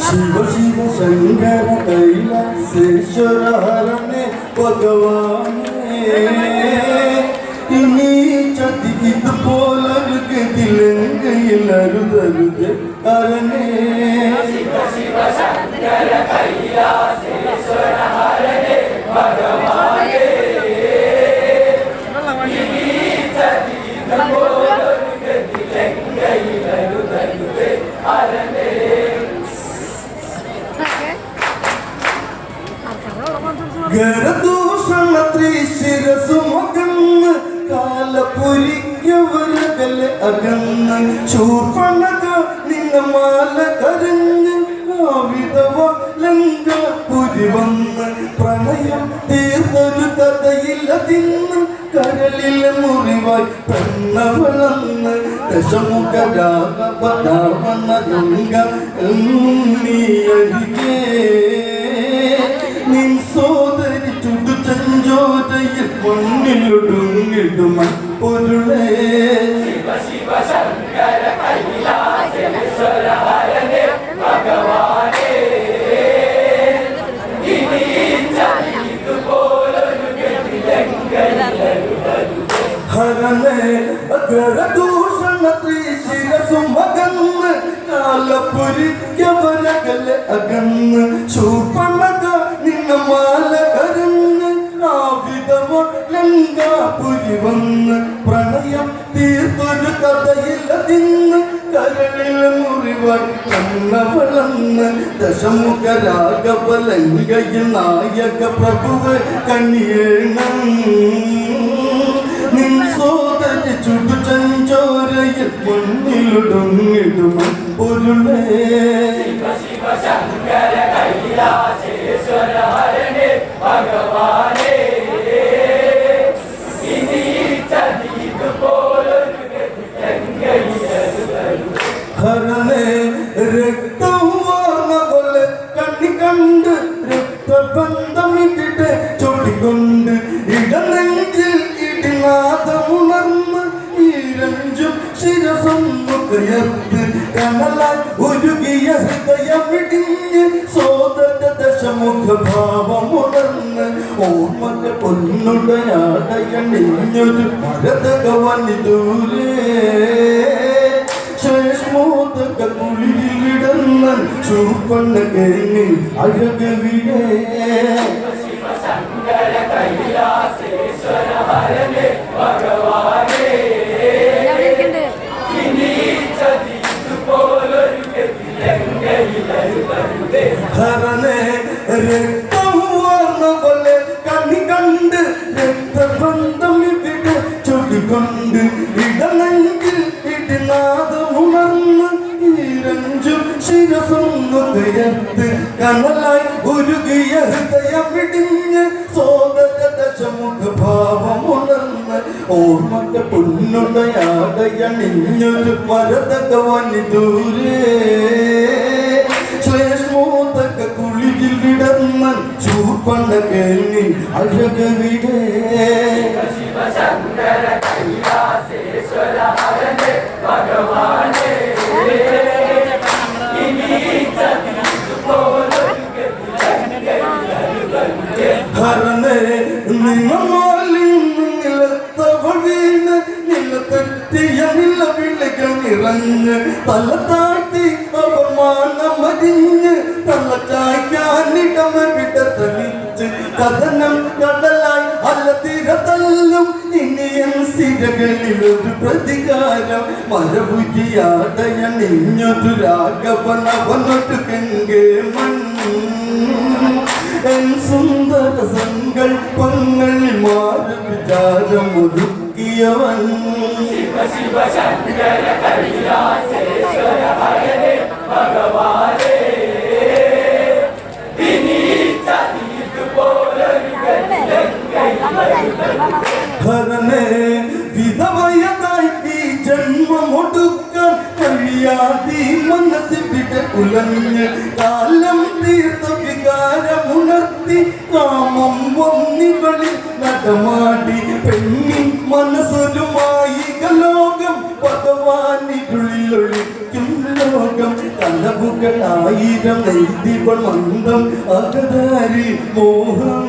ശിവ ശിവ ശങ്കര തൈല ശേഷരഹരണെ ഭഗവാനേ. ഇനി ചതിക്ക് ഇതുപോലെ ഗതിലെങ്കയിൽ അരുതരുത് അരണേ ഭഗവാനേ ത്രിശിരസു മകന്ന് കാലപുരിക്കവരകൽ അകന്ന്. ചൂർപ്പണക നിന്ന മാല കരഞ്ഞ്. കാവിതവ ലങ്ക പുരി വന്ന് പ്രണയം തീർത്തൊരു കഥയില്ല തിന്ന് കരളിലെ മുറിവായി പെണ്ണവളന്ന് ദശമുഖ രാഘവ ഗംഗ നീ അരികേ. നിൻ സോദരി ചുടു ചഞ്ചോതയിൽ പൊന്നിലൊടുങ്ങിടുമ പൊരുളേ. കണ്ണവളന്ന് ദശമുഖ രാഘവ ലങ്കയിൽ നായക പ്രഭുവ കണ്ണിയേണം നിൻ സോദരി ചുടു ചഞ്ചോരയിൽ പൊന്നിലൊടുങ്ങിടുമ പൊരുളേ ഹരണേ സോദര ദശമുഖ ഭാവമുണർന്ന് ഓർമ്മന്റെ പൊന്നുടയാടയണിഞ്ഞൊരു മരതകവനി ദൂരേ ശേഷ്മോദക കുളിയിലിടന്ന ചൂപ്പണ്ണ കേങ്ങി അഴകവിടെ എവിടെ പൊന്നുടയാടയണിഞ്ഞൊരു മരതകവനി ദൂരേ. ശ്ലേഷ്മോദക കുളിയിൽ വിടർന്ന ചൂപ്പണ്ണ കേൾവി അഴകവിടെ ഹരണേ നിറഞ്ഞ് തല താഴ്ത്തി അവർ മാനമരിഞ്ഞ് തല ചായ്ക്കാനിടമ വിട തളിച്ച് കഥനം കടലായി അല്ല തിരതല്ലും ഇനിയൻ സിരകളിൽ ഒരു പ്രതികാരം. മരപുജിയാടയണിഞ്ഞൊരു രാഘവനവനൊരു കെങ്കേ മണ്ണ്. എൻ സുന്ദര സങ്കൽപ്പങ്ങളിൽ മാറി വിചാരം ഒതുക്കിയവൻ ഹരനെ വിധവയതായി ഈ ജന്മമൊടുക്കാൻ കഴിയാതെ മനസ്സിവിടെ ഉലഞ്ഞ് കാലം തീർത്ത വികാരമുണർത്തി കാമം ഒന്നികളിൽ നടമാ മനസ്സൊരു മായിക ലോകം ഭഗവാനിനുള്ളിലൊളിക്കും ലോകം. കണ്ണപുകൾ ആയിരം നെയ്തിവൾ മന്ദം അകതാരി മോഹം.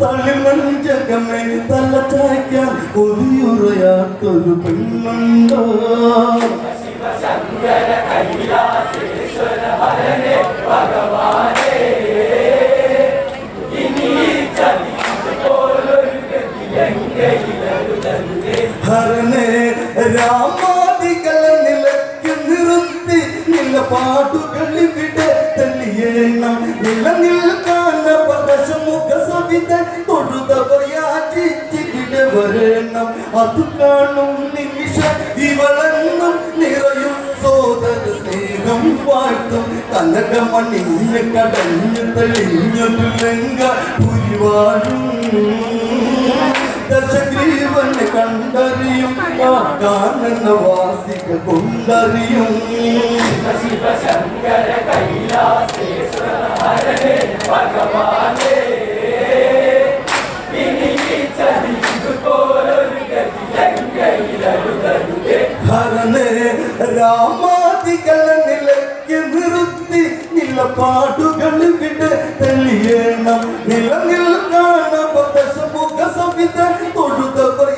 തളിമഞ്ചകമേ തല ചായ്ക്കാൻ കൊതിയുറയാത്തൊരു പെണ്ണുണ്ടോ ഹരനെ വരണം അത് കാണും നിമിഷ. ഇവളെന്നും നിറയും സോദര സ്നേഹം വാഴ്ത്തും. കനകമണിഞ്ഞ് കടഞ്ഞു തെളിഞ്ഞൊരു ലങ്ക പുരിവാഴും ദശഗ്രീവന് കണ്ടറിയും കാണുന്ന വാസിക കൊണ്ടറിയും. ഹരനെ രാമാദികളെ നിലയ്ക്ക് നിർത്തി നിലപാടുകൾ വിട്ട് തെളിയണം. നിലനിൽ ദശമുഖ സവിത തൊഴുതവർ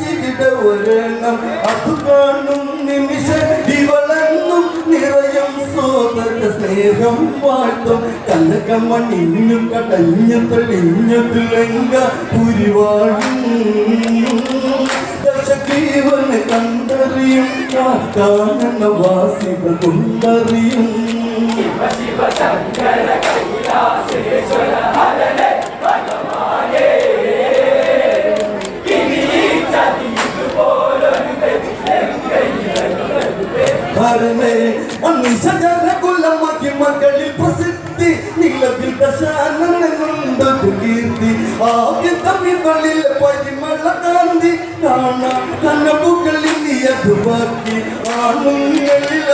ചിരിട വരണം അത് കാണും നിമിഷ ഇവളെന്നും നിറയും സോദര സ്നേഹം വാഴ്ത്തും. കനകമണിഞ്ഞു കടഞ്ഞു തെളിഞ്ഞു തിളങ്ക പുരിവാഴും. ദശജീവന് കണ്ടറിയും കാണുന്ന വാസികൾ കൊണ്ടറിയും. ഹരമേ സജന കുലമക്കി മകളിൽ ദശാനന്ദുണ്ടു കീർത്തി ആകെ തമിഴ്കളിൽ പരിമള കാന്തി. കാണാം കണ്ണബുകളിൽ നീയത് ബാക്കി ആണുങ്ങളിലാണായവനല്ല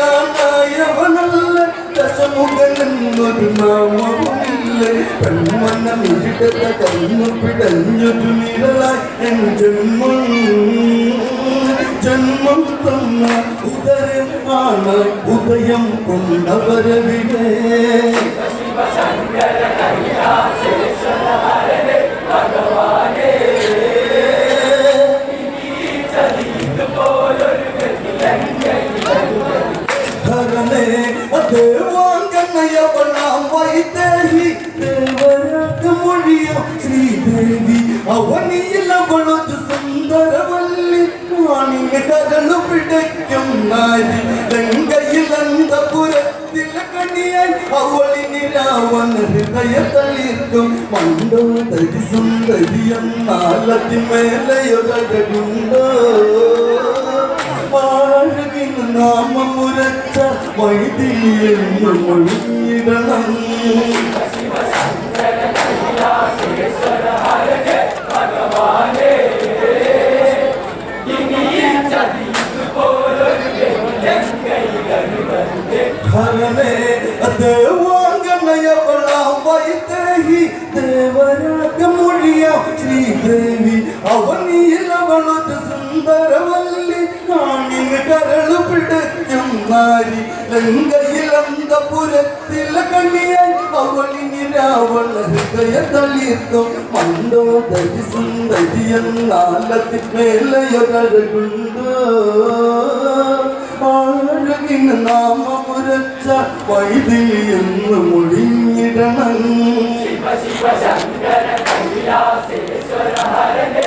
ദശമുഖനെന്നൊരു നാമവുമില്ല. പെൺമണ്ണം ഇവിടത്തെ കണ്ണു പിടഞ്ഞൊരു നിഴലായി. എൻ ജന്മം ജന്മം തന്ന ഉദയമാണ് ഉദയം കൊണ്ടവരവിടെ. ഹരനെ അവളിനി രാവണ ഹൃദയ തളിർക്കും മണ്ടോ തരി സുന്ദരിയെന്നാലതിമേലയൊരകുണ്ടോ വാഴവിന് നാമമുരച്ച വൈദികയെന്ന് മൊഴിയിടണം ഹരമേ നാരി ലങ്കയിലന്തപുരത്തിലെ കണ്ണിയായി അവളിനി രാവണ ഹൃദയ തളിർക്കും. മണ്ടോ ദരി സുന്ദരി എന്നാലത്തി മേലയൊരകുണ്ടോ ആഴകിന് നാമമുരച്ച വൈദിലി എന്ന് മൊഴിഞ്ഞിടണം ഹരനെ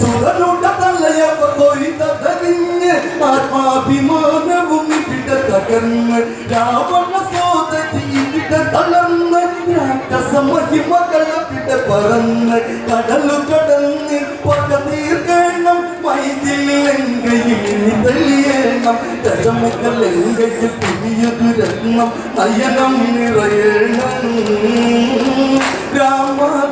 സുരനുട തലയവ കൊയ്ത ധരിഞ്ഞ് ആത്മാഭിമാനവും ഇവിടെ തകർന്ന് രാവണ സോദരി ഇവിടെ തളർന്ന് രാക്ഷസമഹിമകള ഇവിടെ പറന്ന് കടലു കടന്ന് പക തീർക്കണം മൈതിലെങ്കയിൽ തെളിയണം ദശമുഖലെങ്കയിൽ പുതിയൊരു രത്നം നയനം നിറയണം. രാമാതികളകൽ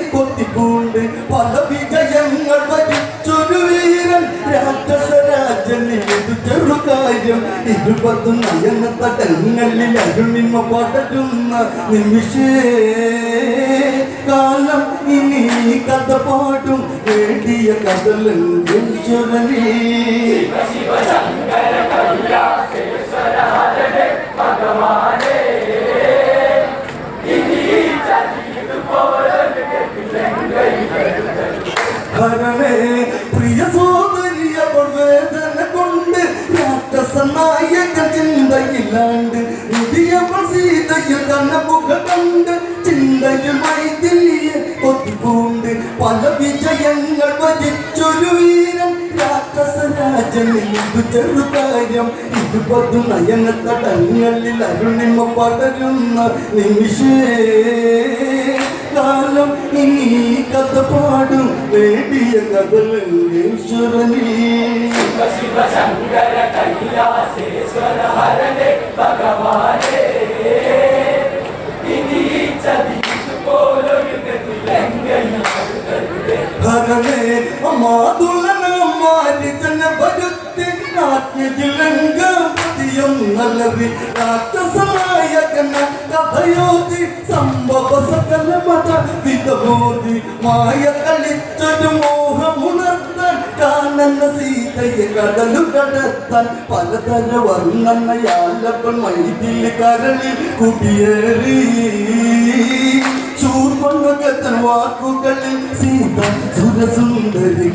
കൊണ്ട്. പല വിജയങ്ങൾ വരിച്ചൊരു വീരൻ. രാക്ഷസരാജനെ ഇത് ചെറുകാര്യം. ഇരുപത് നയന തടങ്ങളിൽ അരുണിമ പടരുന്ന നിമിഷേ. കാലം ഇനി കഥ പാടും. വേണ്ടിയ കഥലീശ്വരനേ ഹരണേ പ്രിയ സോദരിയ വേദന കൊണ്ട് രാക്ഷസനായക ചിന്തയില്ലാണ്ട് നിധിയവൾ സീതയിൽ കണ്ണപ്പുക കണ്ട് ചിന്തയിൽ മൈതിലിയെ കൊത്തിക്കൊണ്ട് പല വിജയങ്ങൾ വരിച്ചൊരു വീരൻ രാക്ഷസരാജനിൽ ഇത് ചെറുകാര്യം ഇരുപത് നയന തടങ്ങളിൽ അരുണിമ പടരുന്ന നിമിഷേ. കാലം ഇനി കഥ പാടും. വേണ്ടിയ കഥലീശ്വരനേ ഭരണേ മാതുളനമാരിതന വരുത്തി നാട്യജിലങ്കം നല്ലവി രാക്ഷസനായകന കഥയോതി സംഭവ സകല മത വിധമോതി മായ കളിച്ചൊരു മോഹമുണർത്താൻ കാണുന്ന സീതയെ കടലു കടത്താൻ പലതര വർണനയാലപ്പൻ മൈതിൽ കരളിൽ കുടിയേറി. ചൂർപ്പുകത്തൻ വാക്കുകളിൽ സീത സുരസുന്ദരി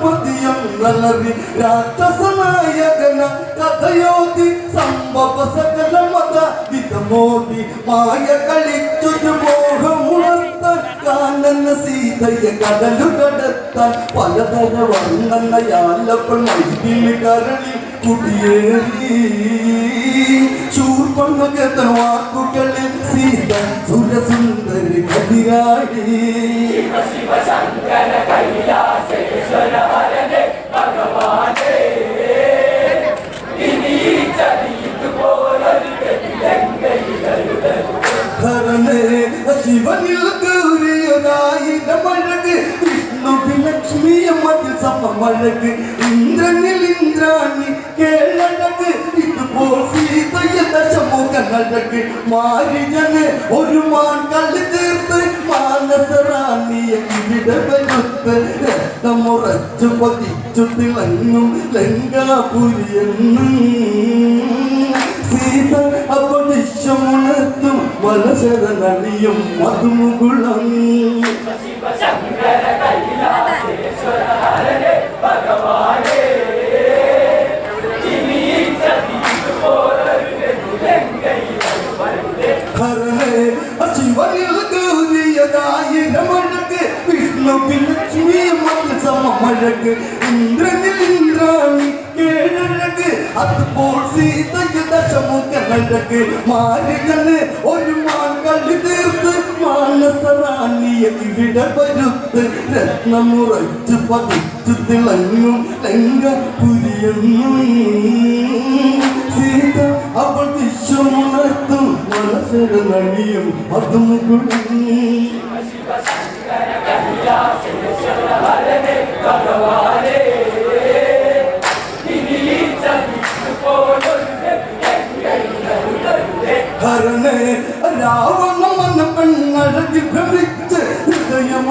പതിയം നലറി രാക്ഷസനായകന കഥയോതി സംഭവ മായ കളിച്ചൊരു മോഹമുണർത്താൻ കാനന സീതയെ കടലു കടത്താൻ പലതര വർണനയാലപ്പോൾ മൈതിൽ കരളി കുടിയേറി. ചൂർപ്പങ്ങത്തൻ വാക്കുകളിൽ സീത സുരസുന്ദരി കതിരാടി ഹരണേ സമമഴക് ഇന്ദ്രനിൽ ഇന്ദ്രാണി കേളഴക് ഇതുപോൽ സീതയ ദശമുഖനഴക് മാരിജന് ഒരു മാൻ കളി തീർത്ത് മാനസറാണിയെ ഇവിടെ വരുത്ത് രക്തമുറച്ചു പതിച്ചു തിളങ്ങും ലങ്കാപുരിയെന്നും സീത അപ്പോൾ വിശ്വമുണർത്തും വലശരനണിയും മധുമുകുളം. സമമഴക് ഇന്ദ്രനിൽ ഇന്ദ്രാണി കേഴഴക്. അതുപോൽ സീതയ്ക്ക് ദശമുഖനഴക് മാരികന് ഒരു മാൻ തീർത്ത് ഇവിടെ വരുത്ത് രത്നമുറച്ചു പതിച്ചു തിളങ്ങും ലങ്ക പുരിയെന്നും സീത അവൾ വിശ്വമുണർത്തും മനസ്സിൽ നണിയും അതും കുടുങ്ങി ഹരണേ രാവണ മന പെണ്ണഴകി ഹൃദയം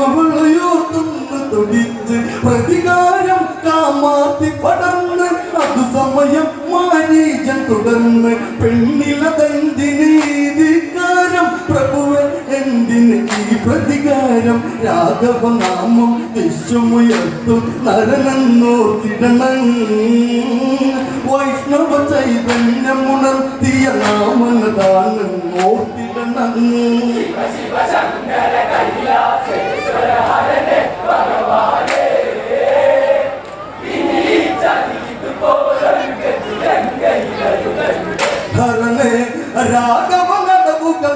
അവളയോർത്തുന്നു തുടിച്ച് പ്രതികാരം കാമാത്തി പടർന്ന് അതു സമയം മാരീജൻ തുടർന്ന് പെണ്ണിലതെന്തിനീതികാരം പ്രഭുവൻ എന്തിന് ഈ പ്രതികാരം? രാഘവനാമം വിശ്വമുയർത്തും നരനെന്നോർത്തിടണം. വൈഷ്ണവ ചൈതന്യമുണർത്തിയ നാമനദാനം ഓർത്തിടണം. ഹരനെ രാഘവനടവുക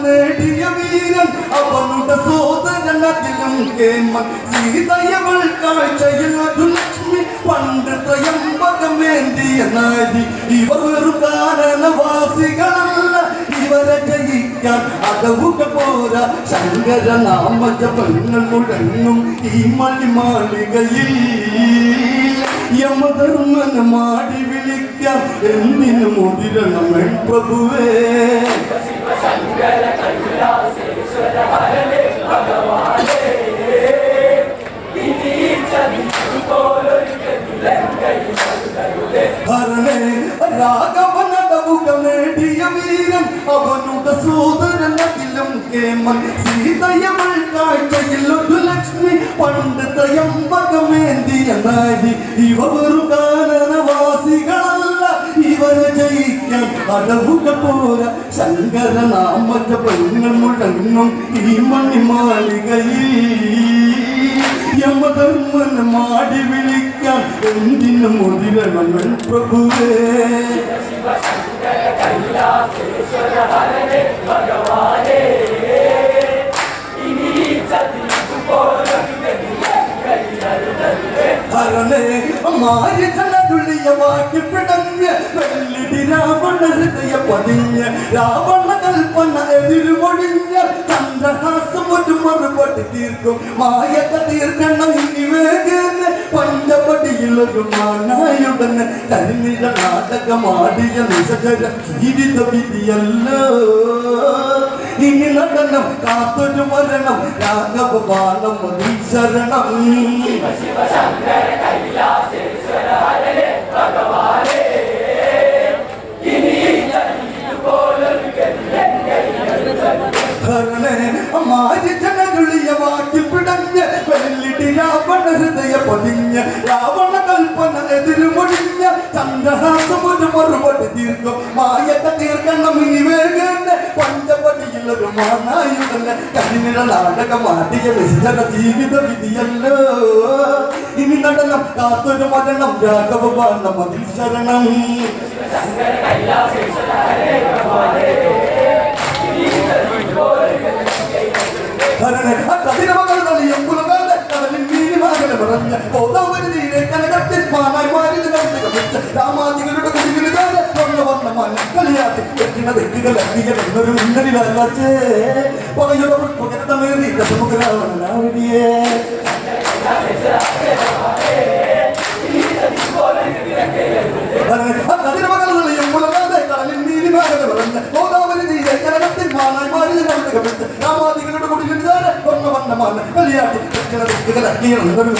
നേടിയ ഇവർ വെറും കാരണവാസികളല്ല ഇവരെ ജയിക്കാൻ പോരാ. ശങ്കര നാമജപങ്ങൾ മുഴങ്ങും ഈ മണിമാളികയിൽ യമധർമ്മന് മാടി വിളിക്കാം എന്തിനു മുതിരണം പ്രഭുവേ. ഹരണേ രാഘവനടവുക നേടിയ ഇവരെ ജയിക്കാൻ അടവുക പോര. ശങ്കര നാമജ പെങ്ങൾ മുഴങ്ങും ഈ മണിമാളികയിൽ. യമധർമ്മൻ മാടി വിളിക്കാൻ എന്തിനു മുതിരണം പ്രഭുവേ ഹരണേ മാരി ജനതുള്ളിയ വാക്കി പിടഞ്ഞ് വെള്ളിടി രാവണ ഹൃദയ പതിഞ്ഞ് രാവണ കൽപ്പന എതിരുമൊഴിഞ്ഞ് ചന്ദ്രഹാസം ഒരു മറുപടി തീർക്കും. മായക തീർക്കണം ഇനി വേഗന്ന് പഞ്ചപടിയിൽ ഒരു മാനായുടന് കരിനിഴ നാടകമാടിയ നിശകര ജീവിത വിധിയല്ലോ. ഇനി നടനം കാത്തൊരു മരണം രാഘവ ബാണം മതി ശരണം ഭരണേ മാരി വാക്കിൽ പിടഞ്ഞ് വെള്ളിടി രാവണ ഹൃദയ പതിഞ്ഞ് രാവണ കൽപ്പന എതിരുമൊഴിഞ്ഞ ചന്ദ്രഹാസം ഒരു മറുപടി തീർക്കും. മായക്ക തീർക്കണം ഇനി വേഗന്ന് പഞ്ചപടിയിൽ ഒരു മാനായുടന് കരിനിഴ നാടകമാടിയ നിശ്ചല ജീവിത വിധിയല്ലോ. ഇനി നടനം കാത്തൊരു മരണം രാഘവ ബാണം അതിൽ ശരണം ഭരണ കഠിനമകൾ കളിയും പുലകാല കടലിൽ നീലിമാകല പറഞ്ഞ നീരെ കനകത്തിൽ മാനായി മാറി കവിച്ച രാമാദികളുടെ കുടികളുകാരെ വന്ന വന്ന മൻ കളിയാട്ടി വെക്കുന്ന തെറ്റുകൾ അധികം എന്നൊരു മുന്നണിലല്ലേ പകയുടെ പുകരത്തമേറി ദശമുഖരാവണനാവിടിയേ കതിരമകളിയും വെക്കുന്ന തെറ്റുകൾ അധികം എന്നൊരു